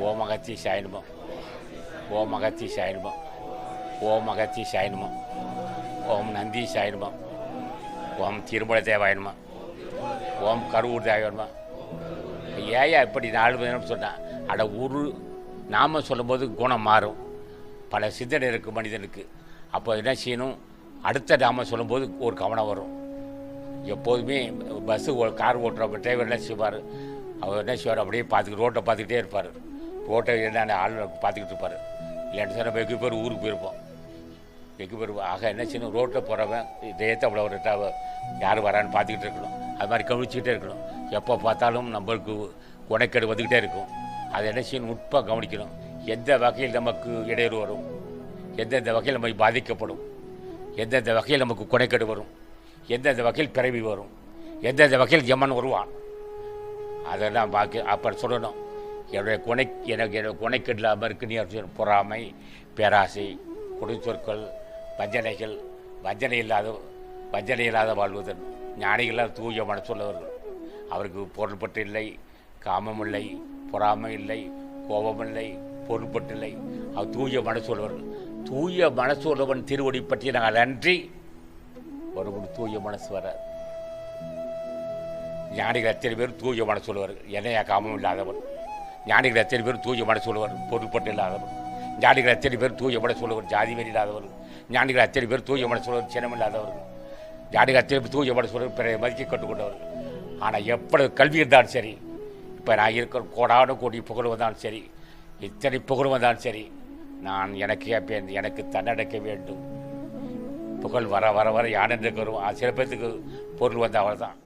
ஓம் அகத்தி சாயணுமோ ஓம் அகத்தி சாயணுமோ ஓம் அகத்தி சாயணுமோ ஓம் நந்தி சாயணுமோ ஓம் திருமல தேவாயணுமா ஓம் கருவூர் தேவாயணுமா ஏயா இப்படி நாலு பேரும் சொன்னான் அட ஒரு நாம சொல்லும்போது குணம் மாறும். பல சிந்தனை இருக்குது மனிதனுக்கு. அப்போ என்ன செய்யணும்? அடுத்த நாம சொல்லும்போது ஒரு கவனம் வரும். எப்போதுமே பஸ்ஸு கார் ஓட்டுற டிரைவர் என்ன செய்வார்? அவர் என்ன செய்வார்? அப்படியே பார்த்துக்கிட்டு ரோட்டை பார்த்துக்கிட்டே இருப்பார். ரோட்டை என்னென்ன ஆள் பார்த்துக்கிட்டு இருப்பார். இல்லைன்னு நம்ம வெகு பேர் ஊருக்கு போயிருப்போம். வெகு பேர் ஆக என்ன செய்யணும்? ரோட்டில் போகிறவன் இதயத்தை அவ்வளோ ஒரு யார் வரான்னு பார்த்துக்கிட்டு இருக்கணும். அது மாதிரி கவனிச்சுக்கிட்டே இருக்கணும். எப்போ பார்த்தாலும் நம்மளுக்கு குணைக்கேடு வந்துக்கிட்டே இருக்கும். அதை என்ன செய்யணும்? நுட்பாக கவனிக்கணும். எந்த வகையில் நமக்கு இடையூறு வரும்? எந்தெந்த வகையில் நம்ம பாதிக்கப்படும்? எந்தெந்த வகையில் நமக்கு குணைக்கேடு வரும்? எந்தெந்த வகையில் பிறவி வரும்? எந்தெந்த வகையில் ஜமன் வருவான்? அதெல்லாம் பாக்கி அப்புறம் சொல்லணும். என்னுடைய குணை எனக்கு என்னுடைய குணைக்கேடு இருக்குன்னு இருக்கு. பொறாமை பேராசை கொடுச்சொற்கள் வஞ்சனைகள் வஞ்சனை இல்லாத வஞ்சனை இல்லாத வாழ்வதன் ஞானிகளால் தூய மனசுள்ளவர்கள் அவருக்கு பொருள்பட்டு இல்லை காமம் இல்லை பொறாமை இல்லை கோபம் இல்லை பொருள்பட்டு இல்லை. அவர் தூய மனசுள்ளவர்கள் தூய மனசுள்ளவன் திருவடி பற்றி நாங்கள் அன்றி ஒரு தூய மனசு வராது. ஞானிகள் எத்தனை பேர் தூய மனசுள்ளவர்கள் என்னையா காமம் இல்லாதவன்? ஞானிகள் எத்தனை பேர் தூய சொல்லுவார் உள்ளவர் பொருட்பட்டு இல்லாதவர். ஞானிகள் எத்தனை பேர் தூய மனசு சொல்லுவார் ஜாதி வெறி இல்லாதவர். ஞானிகள் அத்தனை பேர் தூய மனசு சொல்லுவார் சினம் இல்லாதவர். ஞானிகள் அத்தனை பேர் தூய மனசு சொல்லுவார் பிற மதிக்க கற்றுக்கொண்டவர். ஆனால் எப்படி கல்வி இருந்தாலும் சரி இப்போ நான் இருக்கிற கோடான கோடி புகழ் வந்தாலும் சரி இத்தனை புகழ் வந்தாலும் சரி நான் எனக்கு கேட்பேன் எனக்கு தன்னடக்க வேண்டும். புகழ் வர வர வர ஆனந்தக்கு வரும் சில பேர்த்துக்கு பொருள் வந்த அவள் தான்